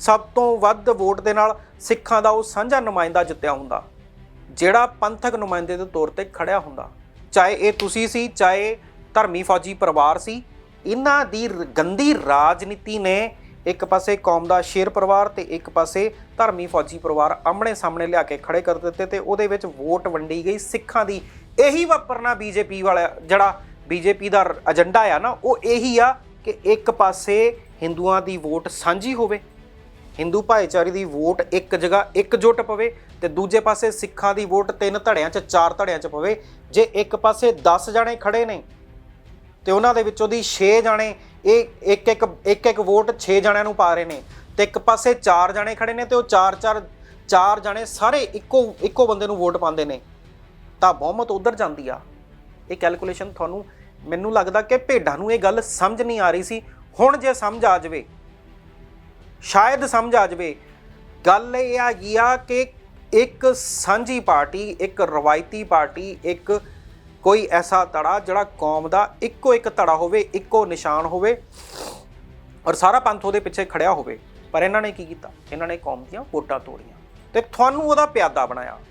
ਸਭ ਤੋਂ ਵੱਧ ਵੋਟ ਦੇ ਨਾਲ ਸਿੱਖਾਂ ਦਾ ਉਹ ਸਾਂਝਾ ਨੁਮਾਇੰਦਾ ਜਿੱਤਿਆ ਹੁੰਦਾ। ਜਿਹੜਾ ਪੰਥਕ ਨੁਮਾਇੰਦੇ ਦੇ ਤੌਰ ਤੇ ਖੜਿਆ ਹੁੰਦਾ। ਚਾਹੇ ਇਹ ਤੁਸੀਂ ਸੀ, ਚਾਹੇ ਧਰਮੀ ਫੌਜੀ ਪਰਿਵਾਰ ਸੀ, ਇਹਨਾਂ ਦੀ ਗੰਦੀ ਰਾਜਨੀਤੀ ਨੇ ਇੱਕ ਪਾਸੇ ਕੌਮ ਦਾ ਸ਼ੇਰ ਪਰਿਵਾਰ ਤੇ ਇੱਕ ਪਾਸੇ ਧਰਮੀ ਫੌਜੀ ਪਰਿਵਾਰ ਆਮਣੇ ਸਾਹਮਣੇ ਲਿਆ ਕੇ ਖੜੇ ਕਰ ਦਿੱਤੇ ਤੇ ਉਹਦੇ ਵਿੱਚ ਵੋਟ ਵੰਡੀ ਗਈ ਸਿੱਖਾਂ ਦੀ। ਇਹੀ ਵਾਪਰਨਾ ਬੀਜੇਪੀ ਵਾਲਾ, ਜਿਹੜਾ ਬੀਜੇਪੀ ਦਾ ਏਜੰਡਾ ਆ ਨਾ, ਉਹ ਇਹੀ ਆ ਕਿ ਇੱਕ ਪਾਸੇ ਹਿੰਦੂਆਂ ਦੀ ਵੋਟ ਸਾਂਝੀ ਹੋਵੇ। ਹਿੰਦੂ ਭਾਈਚਾਰੇ ਦੀ ਵੋਟ ਇੱਕ ਜਗ੍ਹਾ ਇੱਕਜੁੱਟ ਪਵੇ ਤੇ ਦੂਜੇ ਪਾਸੇ ਸਿੱਖਾਂ ਦੀ ਵੋਟ ਤਿੰਨ ਧੜਿਆਂ 'ਚ, ਚਾਰ ਧੜਿਆਂ 'ਚ ਪਵੇ। ਜੇ ਇੱਕ ਪਾਸੇ 10 ਜਣੇ ਖੜੇ ਨੇ ਤੇ ਉਹਨਾਂ ਦੇ ਵਿੱਚੋਂ ਦੀ 6 ਜਾਣੇ, ਇਹ ਇੱਕ ਇੱਕ ਇੱਕ ਇੱਕ ਵੋਟ 6 ਜਣਿਆਂ ਨੂੰ ਪਾ ਰਹੇ ਨੇ। ਤੇ ਇੱਕ ਪਾਸੇ 4 ਜਣੇ ਖੜੇ ਨੇ ਤੇ ਉਹ 4 4 ਚਾਰ ਜਣੇ ਸਾਰੇ ਇੱਕੋ ਇੱਕੋ ਬੰਦੇ ਨੂੰ ਵੋਟ ਪਾਉਂਦੇ ਨੇ। ਤਾਂ ਬਹੁਮਤ ਉਧਰ ਜਾਂਦੀ ਆ। ਇਹ ਕੈਲਕੂਲੇਸ਼ਨ ਤੁਹਾਨੂੰ ਮੈਨੂੰ ਲੱਗਦਾ ਕਿ ਭੇਡਾਂ ਨੂੰ ਇਹ ਗੱਲ ਸਮਝ ਨਹੀਂ ਆ ਰਹੀ ਸੀ। ਹੁਣ ਜੇ ਸਮਝ ਆ ਜਾਵੇ ਸ਼ਾਇਦ ਸਮਝ ਆ ਜਾਵੇ। ਗੱਲ ਇਹ ਹੈਗੀ ਆ ਕਿ ਇੱਕ ਸਾਂਝੀ ਪਾਰਟੀ, ਇੱਕ ਰਵਾਇਤੀ ਪਾਰਟੀ, ਇੱਕ ਕੋਈ ਐਸਾ ਧੜਾ ਜਿਹੜਾ ਕੌਮ ਦਾ ਇੱਕੋ ਇੱਕ ਧੜਾ ਹੋਵੇ, ਇੱਕੋ ਨਿਸ਼ਾਨ ਹੋਵੇ ਔਰ ਸਾਰਾ ਪੰਥ ਉਹਦੇ ਪਿੱਛੇ ਖੜਿਆ ਹੋਵੇ। ਪਰ ਇਹਨਾਂ ਨੇ ਕੀ ਕੀਤਾ? ਇਹਨਾਂ ਨੇ ਕੌਮ ਦੀਆਂ ਵੋਟਾਂ ਤੋੜੀਆਂ। ਤੇ ਤੁਹਾਨੂੰ ਉਹਦਾ ਪਿਆਦਾ ਬਣਾਇਆ।